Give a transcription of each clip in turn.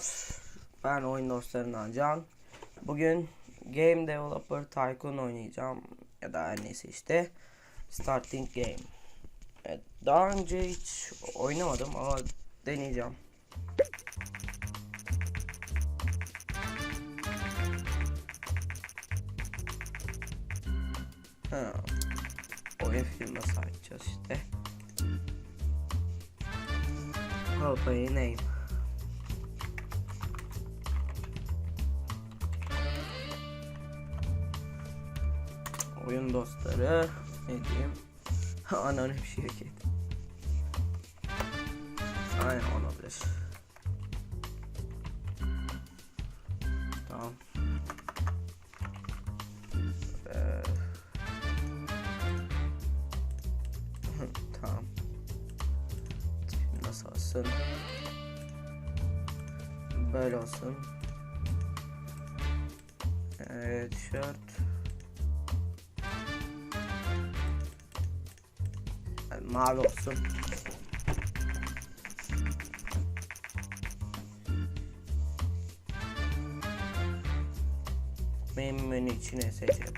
arkadaşlar. Ben oyun dostlarından Can. Bugün Game Developer Tycoon oynayacağım. Ya da her neyse işte. Starting Game. Evet, daha önce hiç oynamadım ama deneyeceğim. Ha. Oyun firması açacağız işte. Company name. Oyun dostları ne diyeyim? Anonim şirket. Aynen olabilir. mal olsun. Memenin içine seçelim.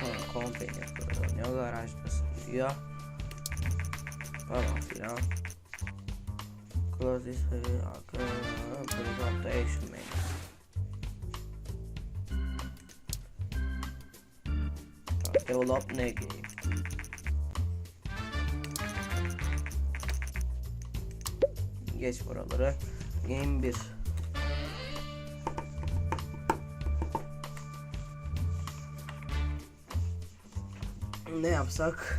Sonra komple yapıyorum. Ne vamos açmasın Close this video. Bring up the. Develop ne game? Geç buraları. Game 1. Ne yapsak?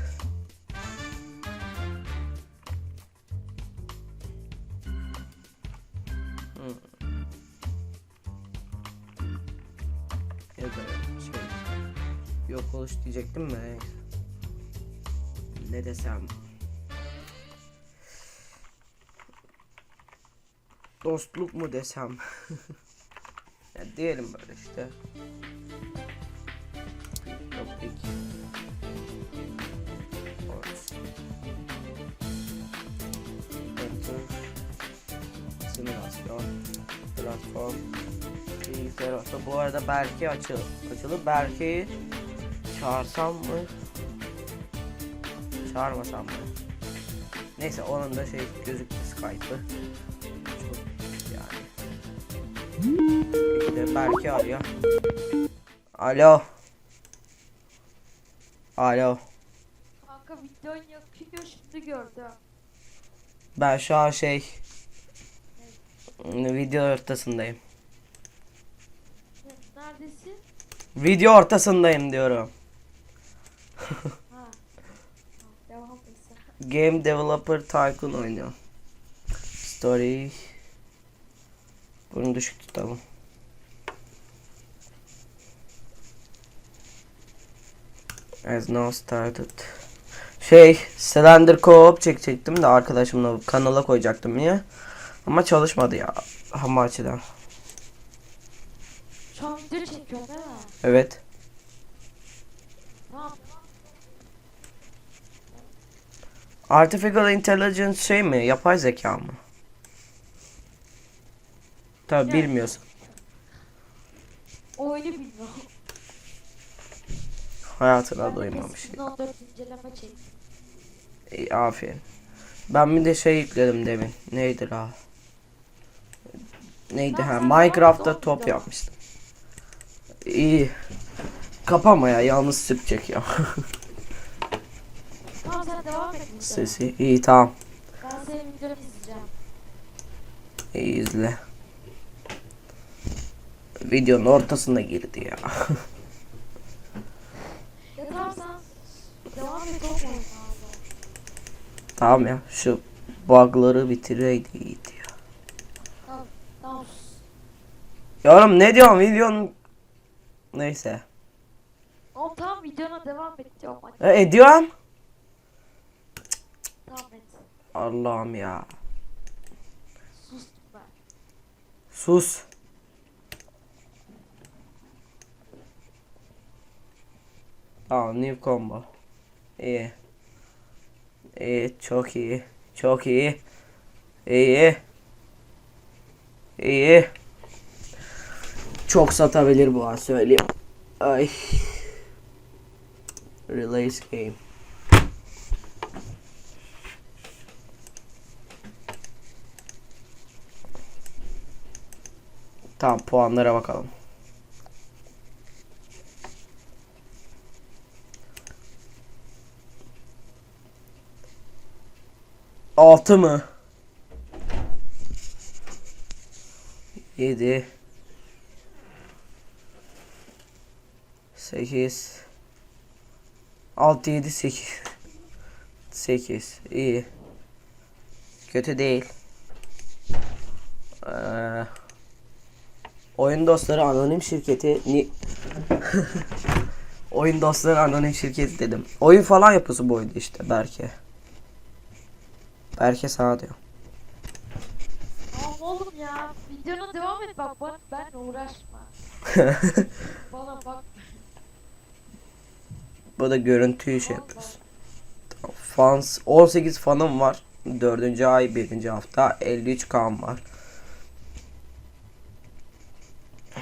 Diyecektim de ne desem. Dostluk mu desem? Ya diyelim böyle işte. Topik Simülasyon Platform Bilgisayar olsa bu arada Berke açıl açılı Berke'yi çağırsam mı? Çağırmasam mı? Neyse onun da şey gözüktü Skype'ı. Çok yani. Bir de Berke arıyor. Alo. Alo. Kanka videon yapıyor şimdi gördüm. ben şu an şey video ortasındayım. Ne- Neredesin? video ortasındayım diyorum Ha. Ha, Devam et sen. Game Developer Tycoon oynuyor. Story. Bunu düşük tutalım. As now started. Şey, Slender Co-op çekecektim de arkadaşımla kanala koyacaktım ya. Ama çalışmadı ya. Hamachi'den. Şu an video çekiyorsun değil mi? Evet. Tamam. Artificial Intelligence şey mi? Yapay zeka mı? Tabi Ya. bilmiyorsun. Oyunu bilmiyorum. Hayatına doymamış. 14 inceleme çektim. İyi, aferin. Ben bir de şey yükledim demin. Neydi la? Neydi Ben ha? Minecraft'ta top yapmıştım. İyi. Kapama ya yalnız sürtecek ya. Tamam sen devam et. videoya. Sesi. İyi tamam. Ben senin videonu izleyeceğim. İyi izle. Videonun ortasında girdi ya. Ya tamam sen devam et o oyunu abi. tamam ya şu bug'ları bitireydi iyiydi ya. Tamam. Tamam. Ya oğlum ne diyorsun videonun... Neyse. Oğlum tamam videona devam et diyorum. Hadi E, ediyorum. Devam et. Allah'ım ya. Sus. Tamam new combo. İyi. İyi çok iyi. Çok iyi. İyi. İyi. Çok satabilir bu an söyleyeyim. Ay. Release game. Tamam puanlara bakalım. Altı mı? Yedi. Sekiz. Altı yedi sekiz. Sekiz. İyi. Kötü değil. Ee, oyun dostları anonim şirketi ni Oyun dostları anonim şirketi dedim. Oyun falan yapısı bu oyunda işte Berke. Berke sana diyor. Tamam oğlum ya. Videona devam et bak bana benle uğraşma. Bana bak. Bu da görüntüyü şey yapıyoruz. Fans 18 fanım var. 4. ay 1. hafta 53 kan var.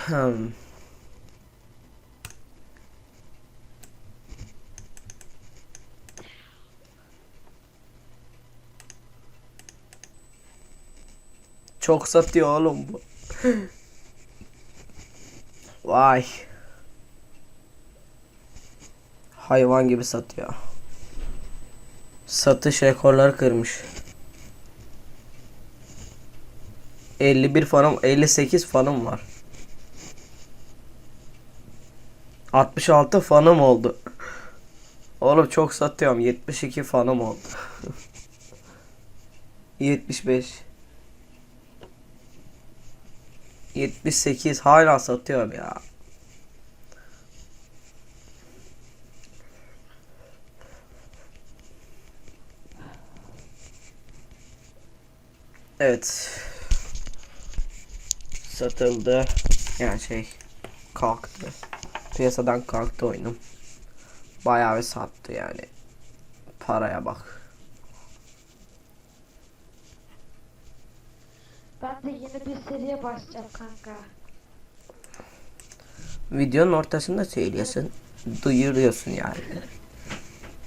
Hmm. Çok satıyor oğlum bu. Vay. Hayvan gibi satıyor. Satış rekorları kırmış. 51 fanım, 58 fanım var. 66 fanım oldu. Oğlum çok satıyorum. 72 fanım oldu. 75 78 hala satıyorum ya. Evet. Satıldı. Yani şey kalktı. Piyasadan kalktı oyunum. Bayağı bir sattı yani. Paraya bak. Ben de yeni bir seriye başlayacağım kanka. Videonun ortasında söylüyorsun. Duyuruyorsun yani.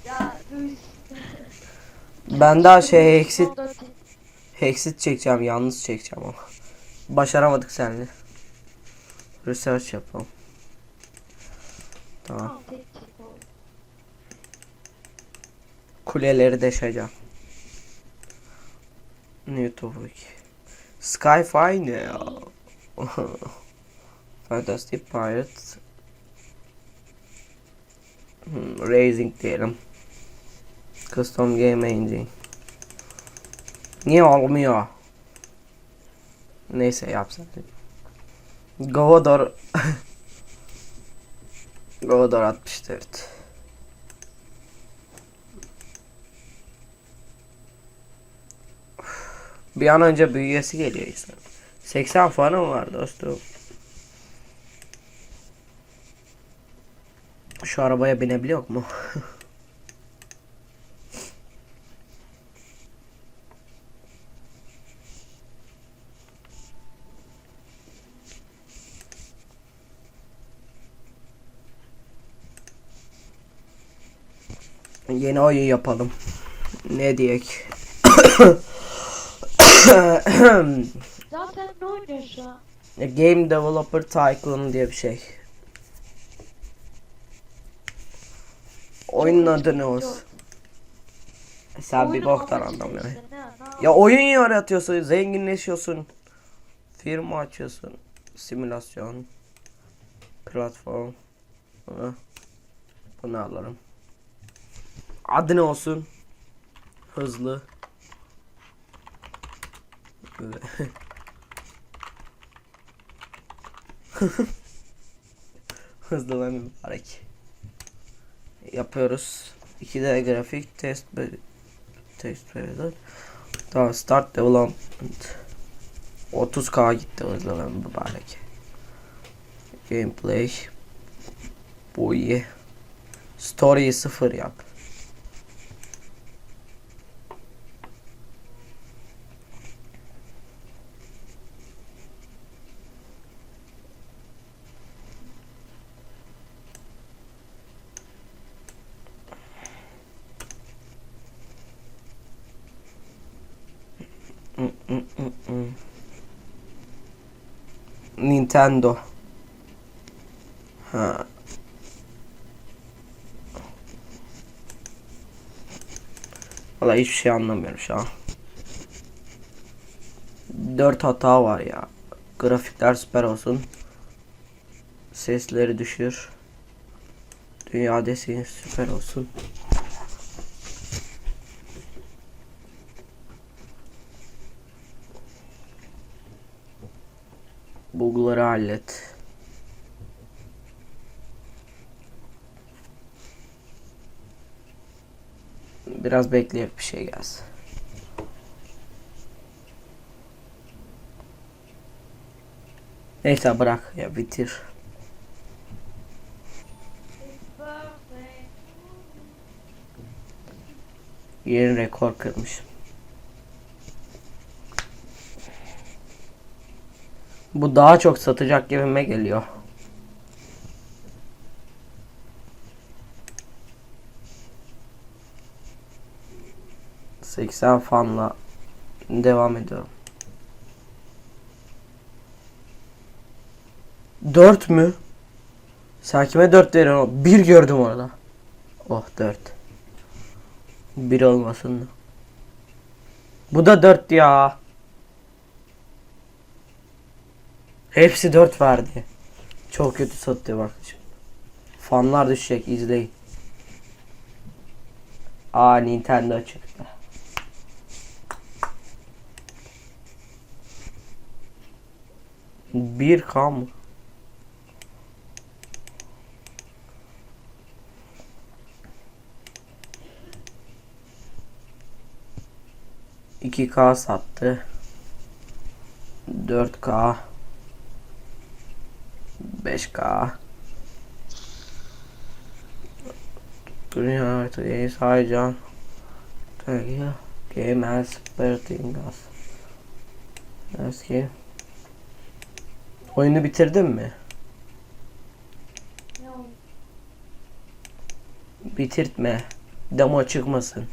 Ya duy. Ben daha şey exit Son dört- exit çekeceğim. Yalnız çekeceğim ama. Başaramadık seninle. Research yapalım. Tamam. Kuleleri deşeceğim. Topic. Skyfire ne ya? Fantastic Pirates. Hmm, Racing diyelim. Custom Game Engine. Niye olmuyor? Neyse yapsın. Govodor Govodor 64. Bir an önce büyüyesi geliyor insan. 80 fanım var dostum. Şu arabaya binebiliyor mu? Yeni oyun yapalım. Ne diyek? Zaten ne oynuyorsun an? Game Developer Tycoon diye bir şey. Oyunun adı ne olsun? Sen bir boktan anlamıyorsun. Ya oyun yaratıyorsun, zenginleşiyorsun. Firma açıyorsun. Simülasyon. Platform. Bunu, bunu alırım. Adı ne olsun? Hızlı. Hızlı ve mübarek. Yapıyoruz. 2D grafik test test veriyor. Tamam start development. 30k gitti hızlı ve mübarek. Gameplay. İyi. Story'yi sıfır yap. Nintendo. Ha. Vallahi hiçbir şey anlamıyorum şu an. 4 hata var ya. Grafikler süper olsun. Sesleri düşür. Dünya desin süper olsun. Bug'ları hallet. Biraz bekleyip bir şey gelsin. Neyse bırak ya bitir. Yeni rekor kırmış. Bu daha çok satacak gibime geliyor. Seksen fanla devam ediyorum. Dört mü? Sen kime dört veriyorsun? Bir gördüm orada. Oh dört. Bir olmasın. Bu da dört ya. Hepsi 4 verdi. Çok kötü satıyor bak. Fanlar düşecek izleyin. Aa Nintendo çıktı. Bir K mı? İki K sattı. 4K 5K Dünya haritayı sayacağım. Tabii Game as Bertingas. Eski. Oyunu bitirdin mi? Bitirtme. Demo çıkmasın.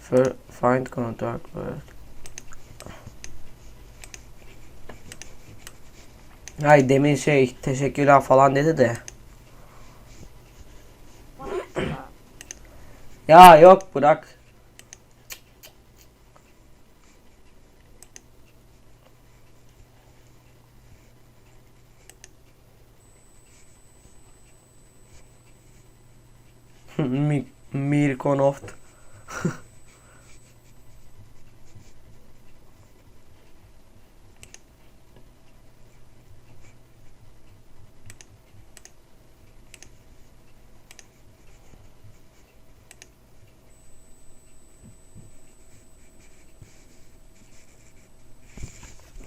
For, find contact with. Hay demin şey teşekkürler falan dedi de. Ya yok bırak. Mi Mirkonoft.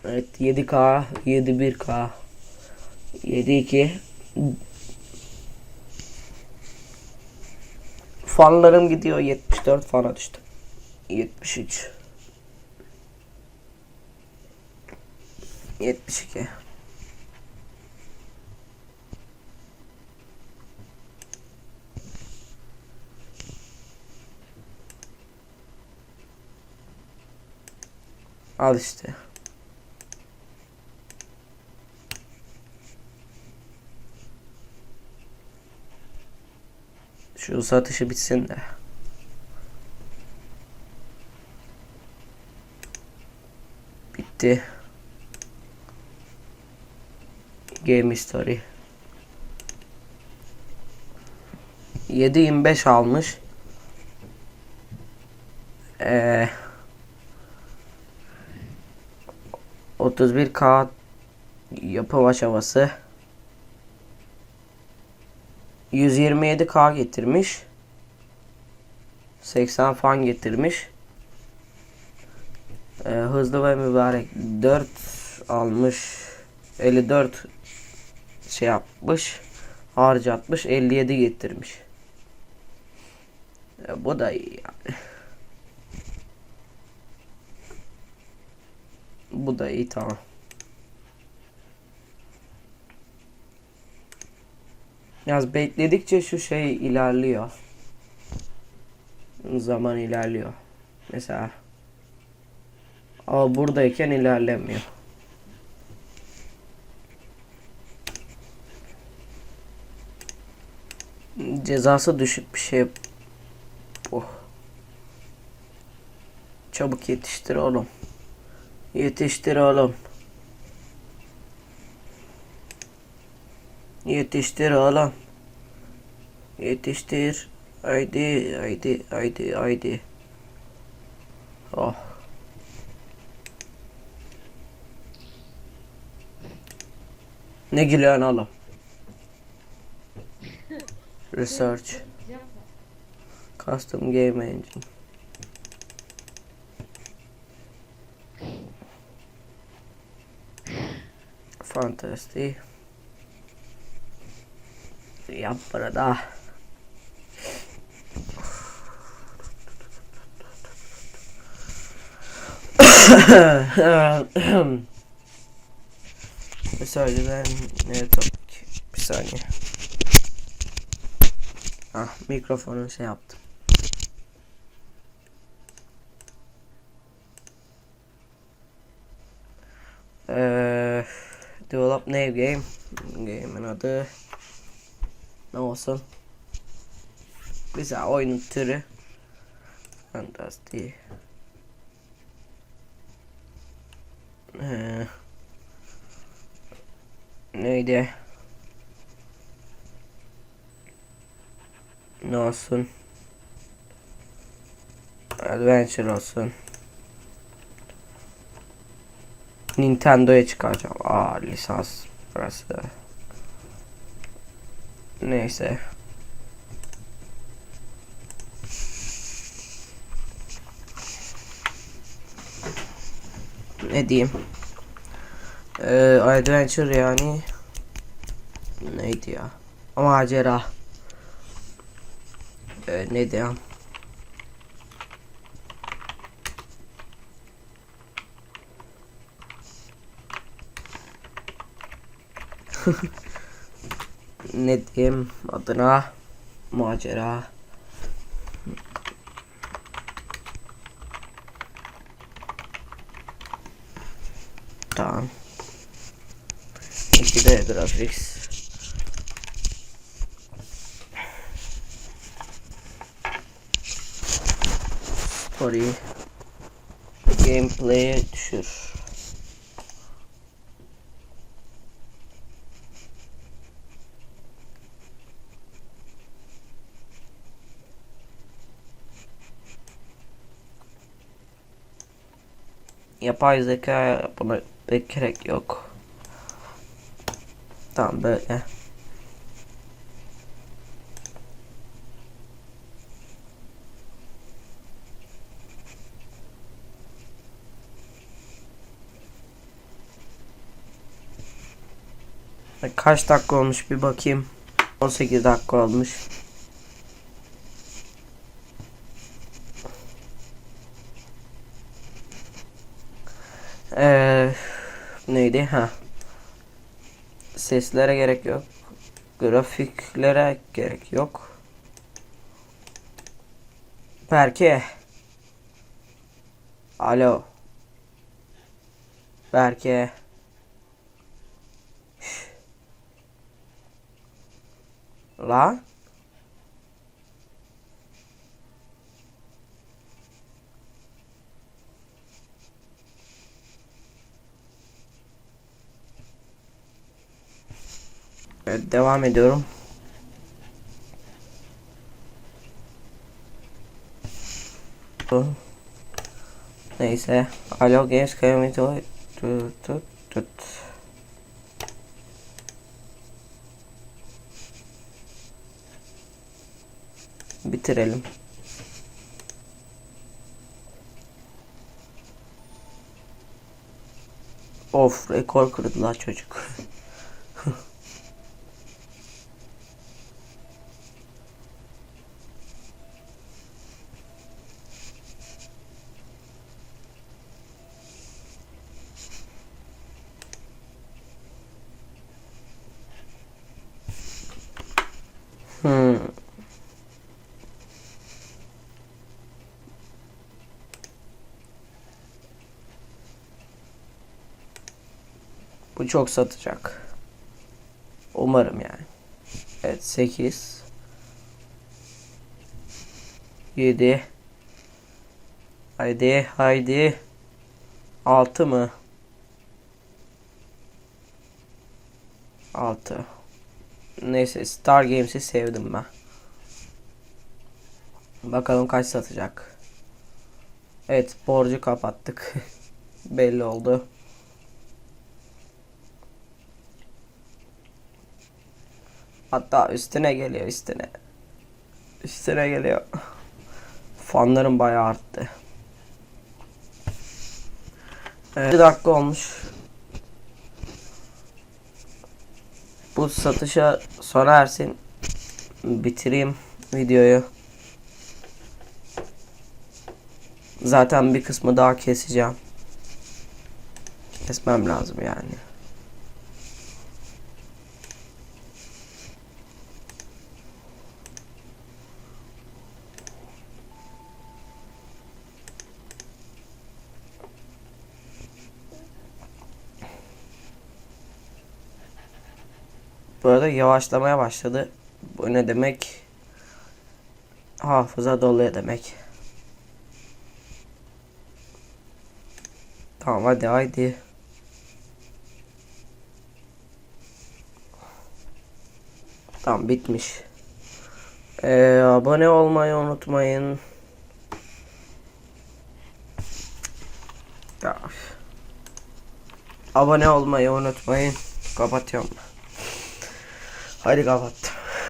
Evet 7K 71K 72 Fanlarım gidiyor 74 fana düştü 73 72 Al işte. Şu satışı bitsin de. Bitti. Game History. 7.25 almış. Ee, 31K yapım aşaması. 127K getirmiş. 80 fan getirmiş. Ee, hızlı ve mübarek 4 almış. 54 şey yapmış. Harcatmış. 57 getirmiş. Ee, bu da iyi yani. Bu da iyi tamam. Yaz bekledikçe şu şey ilerliyor. Zaman ilerliyor. Mesela Ama buradayken ilerlemiyor. Cezası düşük bir şey bu. Çabuk yetiştir oğlum. Yetiştir oğlum. Yetiştir oğlum. Yetiştir. Haydi haydi haydi haydi. Oh. Ne gülüyorsun oğlum? Research. Custom Game Engine. Fantasy. Yap para da. Mesela ben ne? Bir saniye. Ah mikrofonu şey yaptım. Eee develop name game. Game'in adı ne olsun? Güzel oyunun türü. Fantastik. Ee, neydi? Ne olsun? Adventure olsun. Nintendo'ya çıkaracağım. Aa lisans burası. Neyse. Ne diyeyim? Ee, adventure yani neydi ya? Macera. Ee, ne diyeyim? ne diyeyim adına macera. Tamam. İki de graphics story. Gameplay düşür Yapay zeka buna pek gerek yok. Tamam böyle. Kaç dakika olmuş bir bakayım. 18 dakika olmuş. Ee, neydi? Ha. Seslere gerek yok. Grafiklere gerek yok. Berke. Alo. Berke. La. Evet, devam ediyorum. Neyse. Alo Games Community tut tut tut. Bitirelim. Of rekor kırdılar çocuk. Bu çok satacak. Umarım yani. Evet 8 7 Haydi haydi 6 mı? 6 Neyse Star Games'i sevdim ben. Bakalım kaç satacak. Evet borcu kapattık. Belli oldu. Hatta üstüne geliyor üstüne. Üstüne geliyor. Fanlarım bayağı arttı. Evet, bir dakika olmuş. Bu satışa sona ersin. Bitireyim videoyu. Zaten bir kısmı daha keseceğim. Kesmem lazım yani. Bu arada yavaşlamaya başladı. Bu ne demek? Hafıza doluyor demek. Tamam hadi haydi. Tamam bitmiş. Ee, abone olmayı unutmayın. Ya. Abone olmayı unutmayın. Kapatıyorum. Hadi kapat.